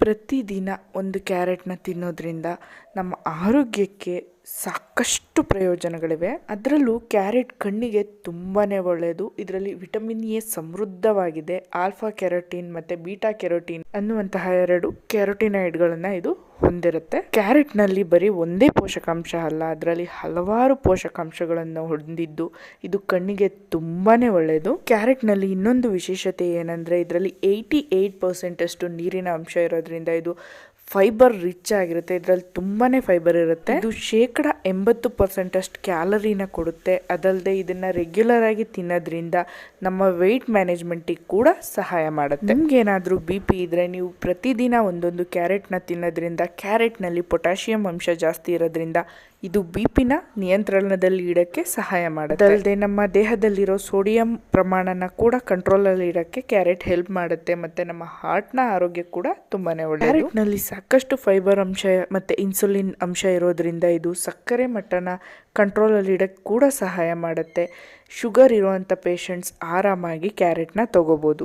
ಪ್ರತಿದಿನ ಒಂದು ಕ್ಯಾರೆಟ್ನ ತಿನ್ನೋದ್ರಿಂದ ನಮ್ಮ ಆರೋಗ್ಯಕ್ಕೆ ಸಾಕಷ್ಟು ಪ್ರಯೋಜನಗಳಿವೆ. ಅದರಲ್ಲೂ ಕ್ಯಾರೆಟ್ ಕಣ್ಣಿಗೆ ತುಂಬಾ ಒಳ್ಳೆಯದು. ಇದರಲ್ಲಿ ವಿಟಮಿನ್ ಎ ಸಮೃದ್ಧವಾಗಿದೆ. ಆಲ್ಫಾ ಕೆರೋಟಿನ್ ಮತ್ತು ಬೀಟಾ ಕೆರೋಟಿನ್ ಅನ್ನುವಂತಹ ಎರಡು ಕೆರೋಟಿನಾಯ್ಡ್ಗಳನ್ನು ಇದು ಹೊಂದಿರುತ್ತೆ. ಕ್ಯಾರೆಟ್ನಲ್ಲಿ ಬರೀ ಒಂದೇ ಪೋಷಕಾಂಶ ಅಲ್ಲ, ಅದರಲ್ಲಿ ಹಲವಾರು ಪೋಷಕಾಂಶಗಳನ್ನು ಹೊಂದಿದ್ದು ಇದು ಕಣ್ಣಿಗೆ ತುಂಬಾ ಒಳ್ಳೆಯದು. ಕ್ಯಾರೆಟ್ನಲ್ಲಿ ಇನ್ನೊಂದು ವಿಶೇಷತೆ ಏನಂದರೆ ಇದರಲ್ಲಿ ಏಯ್ಟಿ ಏಯ್ಟ್ ಪರ್ಸೆಂಟಷ್ಟು ನೀರಿನ ಅಂಶ ಇರೋದ್ರಿಂದ ಇದು ಫೈಬರ್ ರಿಚ್ ಆಗಿರುತ್ತೆ ಇದರಲ್ಲಿ ತುಂಬಾ ಫೈಬರ್ ಇರುತ್ತೆ. ಇದು ಶೇಕಡ ಎಂಬತ್ತು ಪರ್ಸೆಂಟ್ ಅಷ್ಟು ಕ್ಯಾಲರಿನ ಕೊಡುತ್ತೆ. ಅದಲ್ಲದೆ ಇದನ್ನ ರೆಗ್ಯುಲರ್ ಆಗಿ ತಿನ್ನೋದ್ರಿಂದ ನಮ್ಮ ವೆಯ್ಟ್ ಮ್ಯಾನೇಜ್ಮೆಂಟಿಗೆ ಕೂಡ ಸಹಾಯ ಮಾಡುತ್ತೆ. ನಿಮ್ಗೆ ಏನಾದರೂ ಬಿ ಪಿ ಇದ್ರೆ ನೀವು ಪ್ರತಿದಿನ ಒಂದೊಂದು ಕ್ಯಾರೆಟ್ನ ತಿನ್ನೋದ್ರಿಂದ ಕ್ಯಾರೆಟ್ನಲ್ಲಿ ಪೊಟ್ಯಾಷಿಯಂ ಅಂಶ ಜಾಸ್ತಿ ಇರೋದ್ರಿಂದ ಇದು ಬಿ ಪಿನ ನಿಯಂತ್ರಣದಲ್ಲಿ ಇಡಕ್ಕೆ ಸಹಾಯ ಮಾಡುತ್ತೆ. ಅಲ್ಲದೆ ನಮ್ಮ ದೇಹದಲ್ಲಿರೋ ಸೋಡಿಯಂ ಪ್ರಮಾಣನ ಕೂಡ ಕಂಟ್ರೋಲಲ್ಲಿ ಇಡಕ್ಕೆ ಕ್ಯಾರೆಟ್ ಹೆಲ್ಪ್ ಮಾಡುತ್ತೆ. ಮತ್ತೆ ನಮ್ಮ ಹಾರ್ಟ್ನ ಆರೋಗ್ಯ ಕೂಡ ತುಂಬಾನೇ ಒಳ್ಳೆಯದು. ಕ್ಯಾರೆಟ್ನಲ್ಲಿ ಸಾಕಷ್ಟು ಫೈಬರ್ ಅಂಶ ಮತ್ತೆ ಇನ್ಸುಲಿನ್ ಅಂಶ ಇರೋದ್ರಿಂದ ಇದು ಸಕ್ಕರೆ ಮಟ್ಟನ ಕಂಟ್ರೋಲಲ್ಲಿ ಇಡಕ್ಕೆ ಕೂಡ ಸಹಾಯ ಮಾಡುತ್ತೆ. ಶುಗರ್ ಇರುವಂತ ಪೇಷಂಟ್ಸ್ ಆರಾಮಾಗಿ ಕ್ಯಾರೆಟ್ನ ತಗೋಬೋದು.